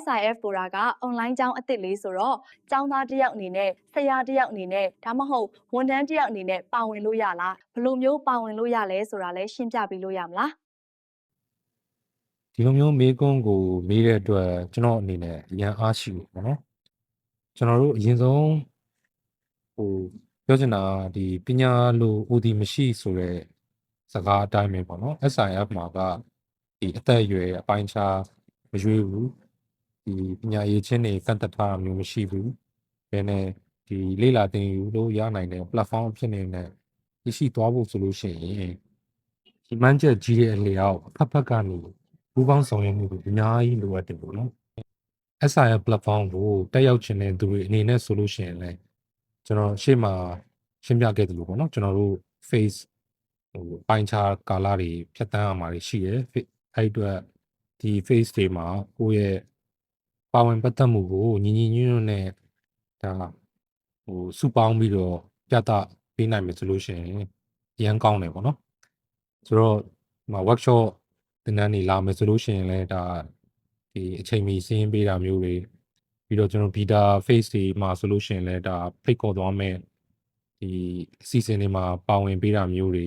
SIF ဆိုတာက online ကျောင်းအသစ်လေးဆိုတော့ကျောင်းသားတစ်ယောက်အနေနဲ့ဆရာတစ်ယောက်အနေနဲ့ဒါမှမဟုတ်ဝန်ထမ်းတစ်ယောက်အနေနဲ့ပါဝင်လို့ရလားဘယ်လိုမျိုးပါဝင်လို့ရလဲဆိုတာလည်းရှင်းပြပေးလို့ရမလားဒီလိုမျိုးမေးခွန်းကိုမေးတဲ့အတွက်ကျွန်တော်အနေနဲ့အရန်အားရှိဘူးပေါ့နော်ကျွန်တော်တို့အရင်ဆုံးဟိုပြောချင်တာကဒီပညာလိုဦးဒီမရှိဆိုတဲ့စကားအတိုင်းပဲပေါ့နော် SIF မှာကဒီအသက်အရွယ်အပိုင်းခြားမရွေးဘူး ဒီပညာရေးချင်းတွေကန့်သက်ထားတာမျိုးမရှိဘူးဘယ်နဲ့ဒီလေ့လာသင်ယူလို့ရနိုင်တဲ့ platform အဖြစ်နေတဲ့ရရှိသွားဖို့ဆိုလို့ရှိရင်ဒီမှန်းချက်ကြီးတဲ့အလျောက်အဖက်ဖက်ကနေပူးပေါင်းဆောင်ရွက်မှုတွေအများကြီးလိုအပ်တယ်ပေါ့နော် SIR platform ကိုတက်ရောက်ခြင်းတဲ့သူတွေအနေနဲ့ဆိုလို့ရှိရင်လည်းကျွန်တော်ရှေ့မှာရှင်းပြခဲ့သလိုပေါ့နော်ကျွန်တော်တို့ face ဟိုအပိုင်းခြားကာလတွေဖြတ်တန်းရမှာတွေရှိတယ်အဲ့ဒီအတွက်ဒီ face တွေမှာကိုယ့်ရဲ့ ပါဝင်ပတ်သက်မှုကိုညီညီညွတ်ညွတ်နဲ့ဒါဟိုစုပေါင်းပြီးတော့ပြသပေးနိုင်မယ်ဆိုလို့ရှိရင်အရန်ကောင်းတယ်ပေါ့နော်ဆိုတော့ဒီမှာ workshop သင်တန်းတွေလာမယ်ဆိုလို့ရှိရင်လည်းဒါဒီအချိန်မီစီးရင်ပေးတာမျိုးတွေပြီးတော့ကျွန်တော် beta phase တွေမှာဆိုလို့ရှိရင်လည်းဒါဖိတ်ခေါ်သွားမယ်ဒီအစီအစဉ်တွေမှာပါဝင်ပေးတာမျိုးတွေ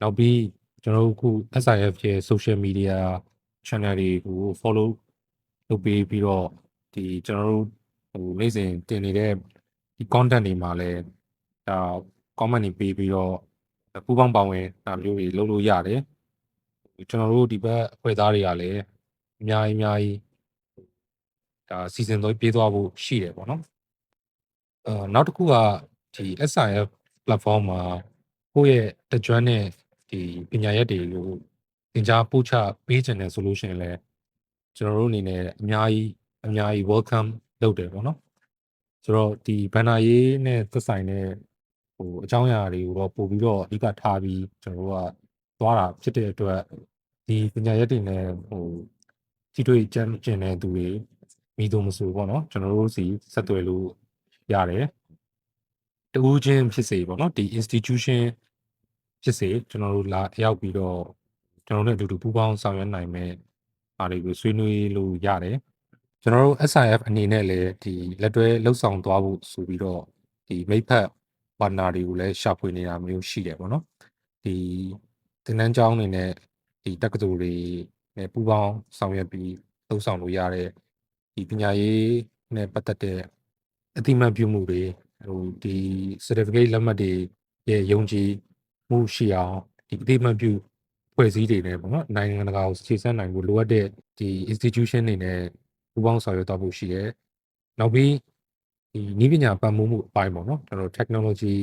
နောက်ပြီးကျွန်တော်တို့အခု SIF ရဲ့ social media channel တွေကို follow လုပ်ပေးပြီးတော့ဒီကျွန်တော်တို့ဟိုနေ့စဉ်တင်နေတဲ့ဒီ content တွေမှာလည်းဒါ comment တွေပေးပြီးတော့ပူးပေါင်းပါဝင်တာမျိုးတွေလုပ်လို့ရတယ်ကျွန်တော်တို့ဒီဘက်အဖွဲ့သားတွေကလည်းအများကြီးအများကြီးဒါစီစဉ်သွေးပြေးသွားဖို့ရှိတယ်ပေါ့နော်အဲနောက်တစ်ခုကဒီ SIF platform မှာကိုယ့်ရဲ့တကြွနဲ့ဒီပညာရက်တွေကိုသင်ကြားပို့ချပေးခြင်းတယ်ဆိုလို့ရှိရင်လည်း ကျွန်တော်တို့အနေနဲ့အများကြီးအများကြီး welcome လုပ်တယ်ပေါ့နော်ဆိုတော့ဒီဘန်နာရေးနဲ့သက်ဆိုင်တဲ့ဟိုအကြောင်းအရာတွေကိုတော့ပို့ပြီးတော့အဓိကထားပြီးကျွန်တော်တို့ကသွားတာဖြစ်တဲ့အတွက်ဒီပညာရက်တွေနဲ့ဟိုကြီးတွေကြမ်းကျင်တဲ့သူတွေမိသူမဆိုပေါ့နော်ကျွန်တော်တို့စီဆက်သွယ်လို့ရတယ်တူးချင်းဖြစ်စေပေါ့နော်ဒီ institution ဖြစ်စေကျွန်တော်တို့လာရောက်ပြီးတော့ကျွန်တော်တို့နဲ့အတူတူပူးပေါင်းဆောင်ရွက်နိုင်မဲ့ အားတွေကိုဆွေးနွေးလို့ရတယ်ကျွန်တော်တို့ SIF အနေနဲ့လည်းဒီလက်တွဲလှုပ်ဆောင်သွားဖို့ဆိုပြီးတော့ဒီမိဖက်ပါတနာတွေကိုလည်းရှာဖွေနေတာမျိုးရှိတယ်ပေါ့နော်ဒီသင်တန်းကျောင်းတွေနဲ့ဒီတက္ကသိုလ်တွေနဲ့ပူးပေါင်းဆောင်ရွက်ပြီးလှုပ်ဆောင်လို့ရတဲ့ဒီပညာရေးနဲ့ပတ်သက်တဲ့အတိအမှတ်ပြုမှုတွေဟိုဒီ certificate လက်မှတ်တွေရဲ့ယုံကြည်မှုရှိအောင်ဒီအတိအမှတ်ပြု ဖွဲ့စည်းတွေနဲ့ပေါ့နော်နိုင်ငံတကာကိုခြေဆန့်နိုင်ဖို့လိုအပ်တဲ့ဒီ institution တွေနဲ့ပူးပေါင်းဆောင်ရွက်သွားဖို့ရှိရဲနောက်ပြီးဒီနည်းပညာပတ်မှုမှုအပိုင်းပေါ့နော်ကျွန်တော်တို့ technology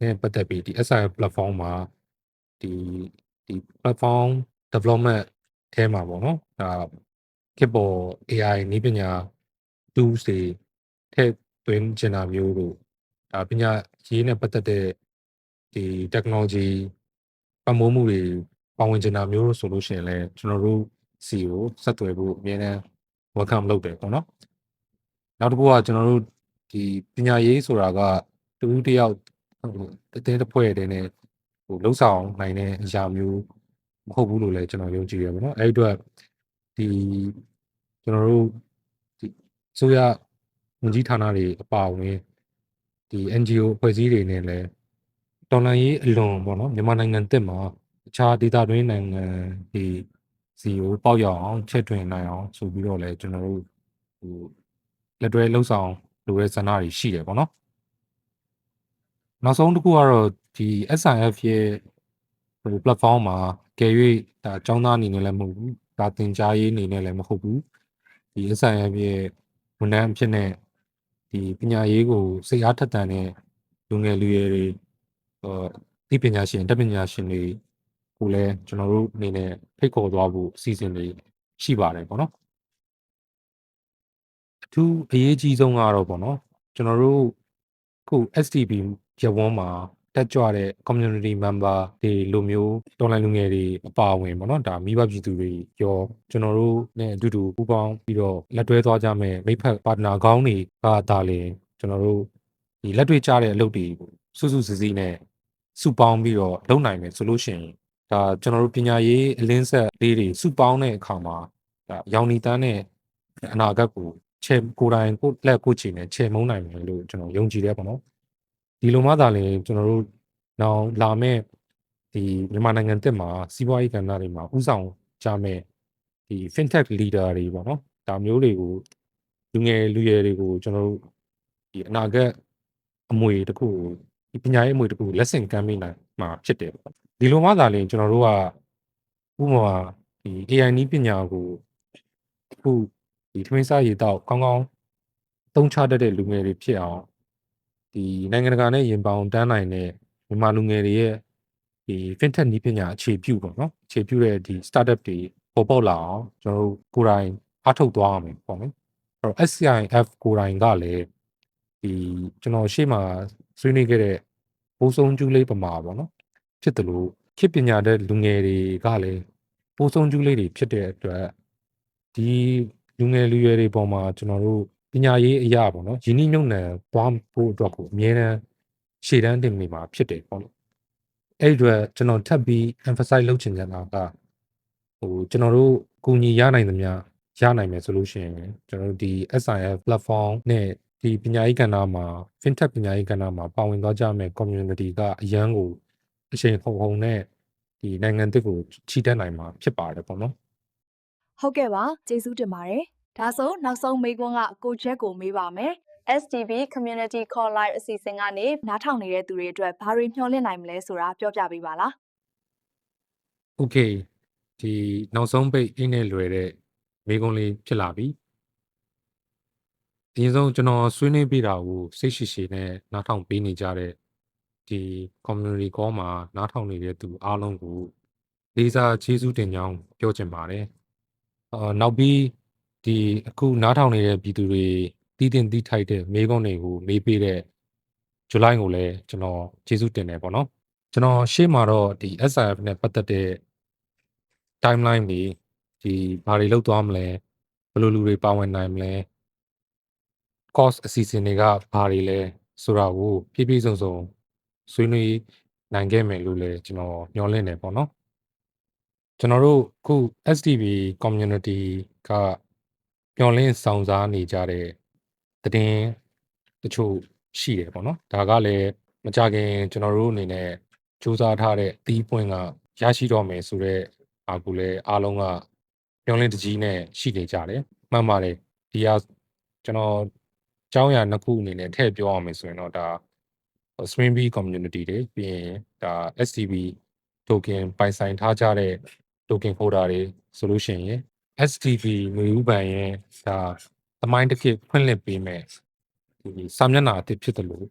နဲ့ပတ်သက်ပြီးဒီ SIR platform မှာဒီဒီ platform development အဲမှာပေါ့နော်ဒါခေတ်ပေါ် AI နည်းပညာ tools တွေထည့်သွင်းချင်တာမျိုးတို့ဒါပညာရေးနဲ့ပတ်သက်တဲ့ဒီ technology ပံ့ပိုးမှုတွေ ပါဝင်ချင်တာမျိုးတို့ဆိုလို့ရှိရင်လည်းကျွန်တော်တို့စီကိုဆက်သွယ်ဖို့အများနဲ့ welcome လုပ်တယ်ပေါ့နော်နောက်တစ်ခုကကျွန်တော်တို့ဒီပညာရေးဆိုတာကတူတူတယောက်ဟိုအသေးတစ်ဖွဲ့တည်းနဲ့ဟိုလှုပ်ဆောင်နိုင်တဲ့အရာမျိုးမဟုတ်ဘူးလို့လည်းကျွန်တော်ယုံကြည်ရပါတော့အဲ့ဒီအတွက်ဒီကျွန်တော်တို့ဒီဆိုရဝန်ကြီးဌာနတွေအပါအဝင်ဒီ NGO အဖွဲ့အစည်းတွေနဲ့လည်းတော်လှန်ရေးအလွန်ပေါ့နော်မြန်မာနိုင်ငံတက်မှာအ ခြားဒေသတွင်းနိုင်ငံဒီစီကိုပေါက်ရောက်အောင်ချက်တွင်နိုင်အောင်ဆိုပြီးတော့လည်းကျွန်တော်တို့ဟိုလက်တွဲလှုပ်ဆောင်လိုတဲ့ဆန္ဒတွေရှိတယ်ပေါ့နော်နောက်ဆုံးတစ်ခုကတော့ဒီ SIF ရဲ့ဟို platform မှာကယ်၍ဒါအကြောင်းသားအနေနဲ့လည်းမဟုတ်ဘူးဒါသင်ကြားရေးအနေနဲ့လည်းမဟုတ်ဘူးဒီ SIF ရဲ့ဝန်ထမ်းအဖြစ်နဲ့ဒီပညာရေးကိုစိတ်အားထက်သန်တဲ့လူငယ်လူရွယ်တွေဟိုဒီပညာရှင်တက်ပညာရှင်တွေ ကိုလည်းကျွန်တော်တို့အနေနဲ့ဖိတ်ခေါ်သွားဖို့အစီအစဉ်တွေရှိပါတယ်ပေါ့နော်အထူးအရေးကြီးဆုံးကတော့ပေါ့နော်ကျွန်တော်တို့ခု STB ရဝန်းမှာတက်ကြွတဲ့ community member တွေလိုမျိုးတော်လိုင်းလူငယ်တွေအပါအဝင်ပေါ့နော်ဒါမိဘပြည်သူတွေရောကျွန်တော်တို့နဲ့အတူတူပူးပေါင်းပြီးတော့လက်တွဲသွားကြမယ်မိဖက်ပါတနာကောင်းတွေကဒါလေကျွန်တော်တို့ဒီလက်တွေ့ကြတဲ့အလုပ်တွေစုစုစည်းစည်းနဲ့စုပေါင်းပြီးတော့လုပ်နိုင်မယ်ဆိုလို့ရှိရင် ဒါကျွန်တော်တို့ပညာရေးအလင်းဆက်လေးတွေစုပေါင်းတဲ့အခါမှာဒါရောင်နီတန်းနဲ့အနာဂတ်ကိုချဲကိုယ်တိုင်ကိုယ့်လက်ကိုယ့်ချီနဲ့ချဲမုန်းနိုင်မယ်လို့ကျွန်တော်ယုံကြည်တယ်ပေါ့နော်ဒီလိုမှသာလေကျွန်တော်တို့နောက်လာမဲ့ဒီမြန်မာနိုင်ငံတက်မှာစီးပွားရေးကဏ္ဍတွေမှာဥဆောင်ကြမဲ့ဒီ fintech leader တွေပေါ့နော်ဒါမျိုးတွေကိုလူငယ်လူရွယ်တွေကိုကျွန်တော်တို့ဒီအနာဂတ်အမွေတစ်ခုကိုဒီပညာရေးအမွေတစ်ခုကိုလက်ဆင့်ကမ်းမိနိုင်မှာဖြစ်တယ်ပေါ့ ဒီလိုမှသာလေကျွန်တော်တို့ကဥပမာဒီ AI နည်းပညာကိုအခုဒီထမင်းစားရည်တော့ကောင်းကောင်းသုံးချတတ်တဲ့လူငယ်တွေဖြစ်အောင်ဒီနိုင်ငံတကာနဲ့ရင်ပေါင်တန်းနိုင်တဲ့မြန်မာလူငယ်တွေရဲ့ဒီ fintech နည်းပညာအခြေပြုပေါ့နော်အခြေပြုတဲ့ဒီ startup တွေပေါ်ပေါက်လာအောင်ကျွန်တော်တို့ကိုယ်တိုင်အားထုတ်သွားရမယ်ပေါ့နော်အဲ့တော့ SCIF ကိုယ်တိုင်ကလည်းဒီကျွန်တော်ရှေ့မှာဆွေးနွေးခဲ့တဲ့ပိုးဆုံးကျူးလေးပမာပေါ့နော် ဖြစ်တယ်လို့ခေတ်ပညာတဲ့လူငယ်တွေကလည်းပိုးဆုံးကျူးလေးတွေဖြစ်တဲ့အတွက်ဒီလူငယ်လူရွယ်တွေပေါ်မှာကျွန်တော်တို့ပညာရေးအရာပေါ့နော်ယင်းနှိမ့်ညွန့်နှံသွားဖို့အတွက်ကိုအမြဲတမ်းရှေ့တန်းတင်နေမှာဖြစ်တယ်ပေါ့နော်အဲ့ဒီအတွက်ကျွန်တော်ထပ်ပြီး emphasize လုပ်ချင်တာကဟိုကျွန်တော်တို့ကူညီရနိုင်သမျှရနိုင်မယ်ဆိုလို့ရှိရင်ကျွန်တော်တို့ဒီ SIF platform နဲ့ဒီပညာရေးကဏ္ဍမှာ fintech ပညာရေးကဏ္ဍမှာပါဝင်သွားကြမယ့် community ကအရန်ကို အချိန်ခုံခုံနဲ့ဒီနိုင်ငံတစ်ကိုချီတက်နိုင်မှာဖြစ်ပါတယ်ပေါ့နော်ဟုတ်ကဲ့ပါကျေးဇူးတင်ပါတယ်ဒါဆိုနောက်ဆုံးမိကွန်းကကိုချက်ကိုမေးပါမယ် STV Community Call Live အစီအစဉ်ကနေနားထောင်နေတဲ့သူတွေအတွက်ဘာတွေမျှော်လင့်နိုင်မလဲဆိုတာပြောပြပေးပါလား Okay ဒီနောက်ဆုံးပိတ်အင်းနဲ့လွယ်တဲ့မိကွန်းလေးဖြစ်လာပြီဒီဆုံးကျွန်တော်ဆွေးနွေးပြတာကိုစိတ်ရှိရှိနဲ့နားထောင်ပေးနေကြတဲ့ ဒီ community call မှာနားထောင်နေတဲ့သူအားလုံးကိုလေးစားကျေးဇူးတင်ကြောင်းပြောချင်ပါတယ်အာနောက်ပြီးဒီအခုနားထောင်နေတဲ့ပြည်သူတွေတီးတင်တီးထိုက်တဲ့မိကုံးတွေကိုမေးပေးတဲ့ဇူလိုင်ကိုလည်းကျွန်တော်ကျေးဇူးတင်တယ်ပေါ့နော်ကျွန်တော်ရှေ့မှာတော့ဒီ SIF နဲ့ပတ်သက်တဲ့ timeline တွေဒီဘာတွေလောက်သွားမလဲဘယ်လိုလူတွေပါဝင်နိုင်မလဲ course အစီအစဉ်တွေကဘာတွေလဲဆိုတာကိုပြည့်ပြည့်စုံစုံ ဆွေးနွေးနိုင်ခဲ့မယ်လို့လည်းကျွန်တော်မျှော်လင့်နေပေါ့နော်ကျွန်တော်တို့အခု STB community ကမျှော်လင့်ဆောင်စားနေကြတဲ့တည်င်းတချို့ရှိတယ်ပေါ့နော်ဒါကလည်းမကြခင်ကျွန်တော်တို့အနေနဲ့စူးစမ်းထားတဲ့အသီးပွင့်ကရရှိတော့မယ်ဆိုတော့အာကူလည်းအားလုံးကမျောလင့်တကြီးနဲ့ရှိနေကြတယ်မှန်ပါတယ်ဒီဟာကျွန်တော်အကြောင်းအရာနှစ်ခုအနေနဲ့ထည့်ပြောအောင်မယ်ဆိုရင်တော့ဒါ Spring Bee community တွေပြီးရင်ဒါ STB token ပိုင်ဆိုင်ထားကြတဲ့ token holder တွေဆိုလို့ရှိရင် STB ငွေဥပန်ရဲ့ဒါသမိုင်းတစ်ခေတ်ဖွင့်လှစ်ပေးမယ်ဒီစာမျက်နှာအသစ်ဖြစ်တယ်လို့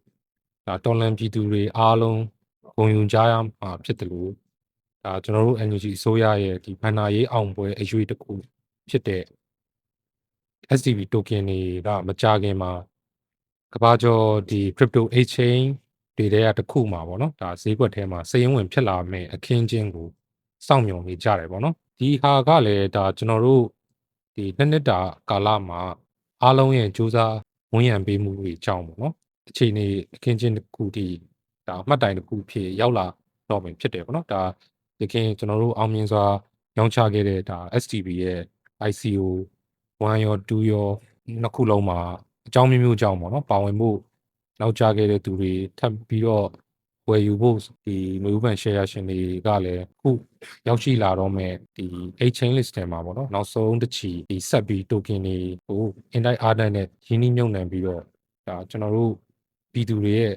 ဒါတော်လန်ပြည်သူတွေအားလုံးဂုဏ်ယူကြရမှာဖြစ်တယ်လို့ဒါကျွန်တော်တို့ NUG အစိုးရရဲ့ဒီဘဏ္ဍာရေးအောင်ပွဲအရွေးတစ်ခုဖြစ်တဲ့ STB token တွေကမကြခင်မှာကဘာကျော်ဒီ crypto exchange တွေတဲ့တစ်ခုမှာပေါ့နော်ဒါဈေးကွက်ထဲမှာစည်ရင်ဝင်ဖြစ်လာမယ့်အခင်းချင်းကိုစောင့်မျှော်နေကြတယ်ပေါ့နော်ဒီဟာကလည်းဒါကျွန်တော်တို့ဒီနှစ်နှစ်တာကာလမှာအားလုံးရဲ့စူးစမ်းဝန်ရံပေးမှုတွေအကြောင်းပေါ့နော်အခြေအနေအခင်းချင်းတစ်ခုတည်းဒါအမှတ်တိုင်တစ်ခုဖြစ်ရောက်လာတော့မယ်ဖြစ်တယ်ပေါ့နော်ဒါရခင်ကျွန်တော်တို့အောင်မြင်စွာရောင်းချခဲ့တဲ့ဒါ STB ရဲ့ ICO 1ရော2ရောနှစ်ခုလုံးမှာအကြောင်းမျိုးမျိုးကြောင့်ပေါ့နော်ပါဝင်မှု နောက်ကျခဲ့တဲ့သူတွေထပ်ပြီးတော့ဝယ်ယူဖို့ဒီငွေဥပန် share ရှင်တွေကလည်းခုရောက်ရှိလာတော့မဲ့ဒီ exchange list ထဲမှာပေါ့နော်နောက်ဆုံးတစ်ချီဒီဆက်ပြီး token တွေကို invite order နဲ့ရင်းနှီးမြှုပ်နှံပြီးတော့ဒါကျွန်တော်တို့ပြည်သူတွေရဲ့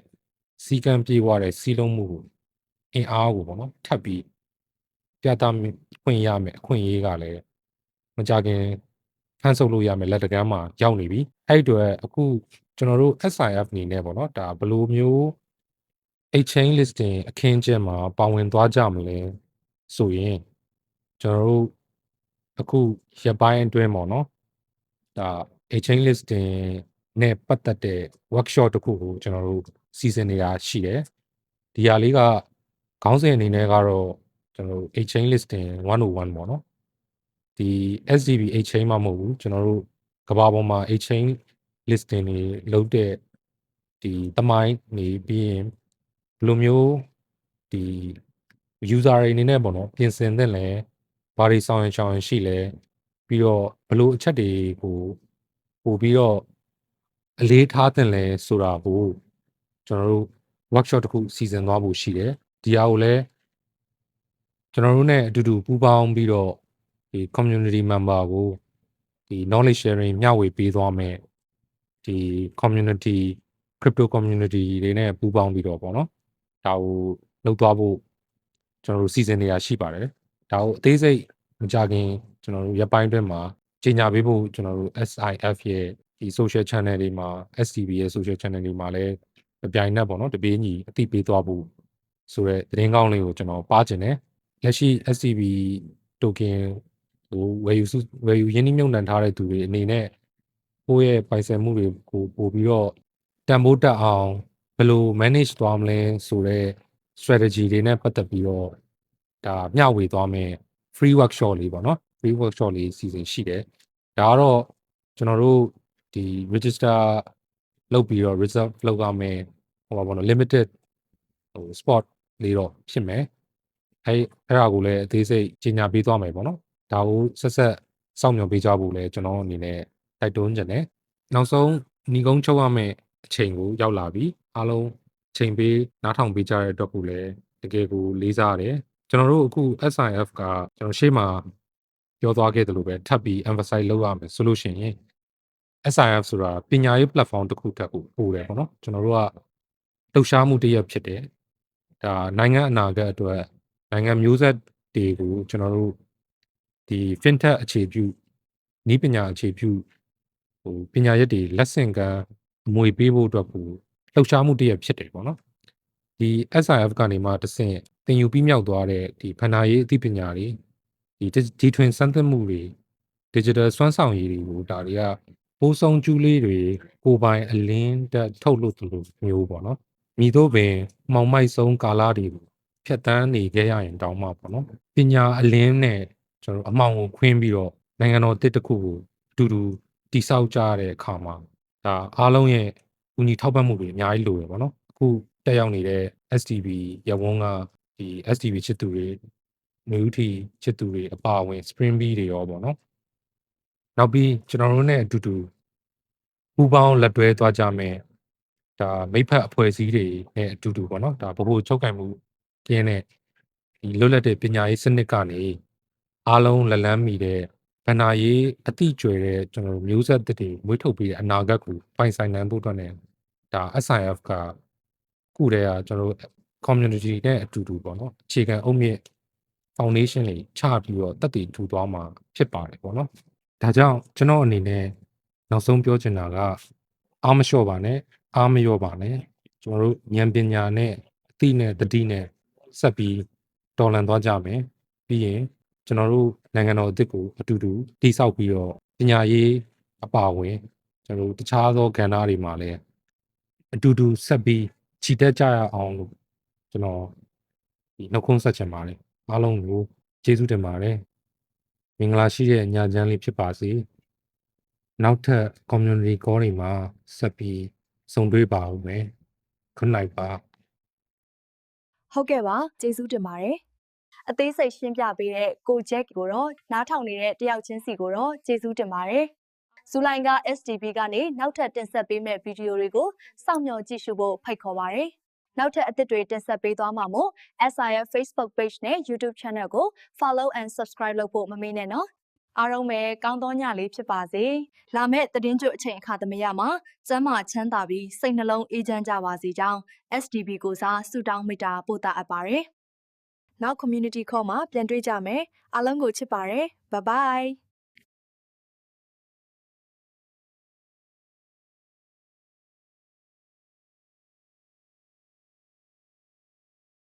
စီကံပြေဝတဲ့စီးလုံးမှုကိုအင်အားကိုပေါ့နော်ထပ်ပြီးပြသခွင့်ရမယ်အခွင့်အရေးကလည်းမကြခင် ဖန်ဆုပ်လို့ရမယ်လက်တကမ်းမှာရောက်နေပြီအဲ့ဒီအတွက်အခုကျွန်တော်တို့ SIF အနေနဲ့ပေါ့နော်ဒါဘယ်လိုမျိုး exchange listing အခင်းကျင်းမှာပါဝင်သွားကြမလဲဆိုရင်ကျွန်တော်တို့အခုရပိုင်းအတွင်းပေါ့နော်ဒါ exchange listing နဲ့ပတ်သက်တဲ့ workshop တစ်ခုကိုကျွန်တော်တို့စီစဉ်နေတာရှိတယ်ဒီဟာလေးကခေါင်းစဉ်အနေနဲ့ကတော့ကျွန်တော်တို့ exchange listing 101ပေါ့နော် ဒီ SDB exchange မှမဟုတ်ဘူးကျွန်တော်တို့ကဘာပေါ်မှာ exchange listing တွေလုပ်တဲ့ဒီတမိုင်းနေပြီးရင်ဘယ်လိုမျိုးဒီ user တွေအနေနဲ့ပေါ့နော်ပြင်ဆင်တဲ့လဲဘာတွေဆောင်ရင်ဆောင်ရင်ရှိလဲပြီးတော့ဘလို့အချက်တွေကိုပို့ပြီးတော့အလေးထားတင်လဲဆိုတာကိုကျွန်တော်တို့ workshop တစ်ခုစီစဉ်သွားဖို့ရှိတယ်ဒီဟာကိုလည်းကျွန်တော်တို့ ਨੇ အတူတူပူးပေါင်းပြီးတော့ ဒီ community member ကိုဒီ knowledge sharing မျှဝေပေးသွားမယ်ဒီ community crypto community တွေနဲ့ပူးပေါင်းပြီးတော့ပေါ့နော်ဒါကိုလုပ်သွားဖို့ကျွန်တော်တို့စီစဉ်နေရရှိပါတယ်ဒါကိုအသေးစိတ်မကြခင်ကျွန်တော်တို့ရပ်ပိုင်းအတွင်းမှာကြီးညာပေးဖို့ကျွန်တော်တို့ SIF ရဲ့ဒီ social channel တွေမှာ STB ရဲ့ social channel တွေမှာလည်းအပြိုင်နက်ပေါ့နော်တပေးညီအသိပေးသွားဖို့ဆိုတော့သတင်းကောင်းလေးကိုကျွန်တော်ပါချင်တယ်လက်ရှိ STB token ဟိုဝယ်ယူစုဝယ်ယူရင်းနှီးမြှုပ်နှံထားတဲ့သူတွေအနေနဲ့ကိုယ့်ရဲ့ပိုင်ဆိုင်မှုတွေကိုပို့ပြီးတော့တန်ဖိုးတက်အောင်ဘယ်လို manage သွားမလဲဆိုတော့ strategy တွေနဲ့ပတ်သက်ပြီးတော့ဒါမျှဝေသွားမယ် free workshop လေးပေါ့နော် free workshop လေးစီစဉ်ရှိတယ်ဒါကတော့ကျွန်တော်တို့ဒီ register လုပ်ပြီးတော့ reserve လုပ်ရမယ်ဟိုပါဘောနော် limited ဟို spot လေးတော့ဖြစ်မယ်အဲအဲ့ဒါကိုလည်းအသေးစိတ်ကြီးညာပေးသွားမယ်ပေါ့နော် ဒါကိုဆက်ဆက်စောင့်မျှော်ပေးကြဖို့လည်းကျွန်တော်အနေနဲ့တိုက်တွန်းချင်တယ်နောက်ဆုံးညီကုန်းချုပ်ရမယ့်အချိန်ကိုရောက်လာပြီအားလုံးချိန်ပေးနားထောင်ပေးကြတဲ့အတွက်ကိုလည်းတကယ်ကိုလေးစားရတယ်ကျွန်တော်တို့အခု SIF ကကျွန်တော်ရှေ့မှာပြောသွားခဲ့သလိုပဲထပ်ပြီး emphasize လုပ်ရမယ်ဆိုလို့ရှိရင် SIF ဆိုတာပညာရေး platform တစ်ခုတက်ကိုပို့တယ်ပေါ့နော်ကျွန်တော်တို့ကလှုပ်ရှားမှုတစ်ရပ်ဖြစ်တယ်ဒါနိုင်ငံအနာဂတ်အတွက်နိုင်ငံမျိုးဆက်တွေကိုကျွန်တော်တို့ ဒီ fintech အခြေပြုနည်းပညာအခြေပြုဟိုပညာရက်တွေလက်ဆင့်ကမ်းအမွေပေးဖို့အတွက်ကိုလှုပ်ရှားမှုတစ်ရပ်ဖြစ်တယ်ပေါ့နော်ဒီ SIF ကနေမှတဆင့်သင်ယူပြီးမြောက်သွားတဲ့ဒီဖဏာရေးအသိပညာတွေဒီဒီထွင်စမ်းသပ်မှုတွေ digital စွမ်းဆောင်ရည်တွေကိုဒါတွေကပိုးဆုံးကျူးလေးတွေကိုယ်ပိုင်အလင်းတက်ထုတ်လို့တူလို့မျိုးပေါ့နော်မိတို့ပင်မှောင်မိုက်ဆုံးကာလတွေကိုဖြတ်တန်းနေခဲ့ရရင်တောင်းမှပေါ့နော်ပညာအလင်းနဲ့ ကျွန်တော်တို့အမောင်ကိုခွင်းပြီးတော့နိုင်ငံတော်တစ်တစ်ခုကိုအတူတူတိဆောက်ကြရတဲ့အခါမှာဒါအားလုံးရဲ့ဦးညီထောက်ပံ့မှုတွေအများကြီးလိုရပေါ့နော်အခုတက်ရောက်နေတဲ့ STB ရဝန်းကဒီ STB ချစ်သူတွေမျိုးထီချစ်သူတွေအပါအဝင် Spring Bee တွေရောပေါ့နော်နောက်ပြီးကျွန်တော်တို့နဲ့အတူတူပူပေါင်းလက်တွဲသွားကြမယ်ဒါမိဖက်အဖွဲ့အစည်းတွေနဲ့အတူတူပေါ့နော်ဒါဗဟိုချုပ်ကင်မှုကျင်းတဲ့ဒီလွတ်လပ်တဲ့ပညာရေးစနစ်ကနေ အားလုံးလက်လန်းမီတဲ့ဗန္နာရေးအတိကျွယ်တဲ့ကျွန်တော်တို့မျိုးဆက်တစ်တွေမွေးထုတ်ပြီးတဲ့အနာဂတ်ကိုပိုင်ဆိုင်နိုင်ဖို့အတွက်နဲ့ဒါ SIF ကခုတည်းကကျွန်တော်တို့ community နဲ့အတူတူပေါ့နော်အခြေခံအုတ်မြင့် foundation တွေချပြီးတော့တက်တည်ထူသွားမှာဖြစ်ပါတယ်ပေါ့နော်ဒါကြောင့်ကျွန်တော်အနေနဲ့နောက်ဆုံးပြောချင်တာကအားမလျှော့ပါနဲ့အားမလျော့ပါနဲ့ကျွန်တော်တို့ဉာဏ်ပညာနဲ့အသိနဲ့တတိနဲ့ဆက်ပြီးတော်လန်သွားကြမယ်ပြီးရင် ကျွန်တော်တို့နိုင်ငံတော်အသစ်ကိုအတူတူတည်ဆောက်ပြီးတော့ပညာရေးအပါအဝင်ကျွန်တော်တို့တခြားသောကဏ္ဍတွေမှာလည်းအတူတူဆက်ပြီးခြိတက်ကြရအောင်လို့ကျွန်တော်ဒီနှုတ်ခွန်းဆက်ချင်ပါတယ်အားလုံးကိုကျေးဇူးတင်ပါတယ်မင်္ဂလာရှိတဲ့ညချမ်းလေးဖြစ်ပါစေနောက်ထပ် community call တွေမှာဆက်ပြီးဆုံတွေ့ပါဦးမယ်ခုနိုင်ပါဟုတ်ကဲ့ပါကျေးဇူးတင်ပါတယ် အသေးစိတ်ရှင်းပြပေးတဲ့ကိုဂျက်ကိုတော့နားထောင်နေတဲ့တယောက်ချင်းစီကိုတော့ကျေးဇူးတင်ပါတယ်ဇူလိုင်က STB ကနေနောက်ထပ်တင်ဆက်ပေးမယ့်ဗီဒီယိုတွေကိုစောင့်မျှော်ကြည့်ရှုဖို့ဖိတ်ခေါ်ပါတယ်နောက်ထပ်အသစ်တွေတင်ဆက်ပေးသွားမှာမို့ SIR Facebook Page နဲ့ YouTube Channel ကို Follow and Subscribe လုပ်ဖို့မမေ့နဲ့နော်အားလုံးပဲကောင်းသောညလေးဖြစ်ပါစေ။လာမယ့်သတင်းကြွအချိန်အခါသမယမှာကျမ်းမာချမ်းသာပြီးစိတ်နှလုံးအေးချမ်းကြပါစေကြောင်း SDB ကိုစားဆုတောင်းမေတ္တာပို့သအပ်ပါတယ်။ နောက် community call မှာပြန်တွေ့ကြမယ်။အားလုံးကိုချစ်ပါတယ်။ Bye bye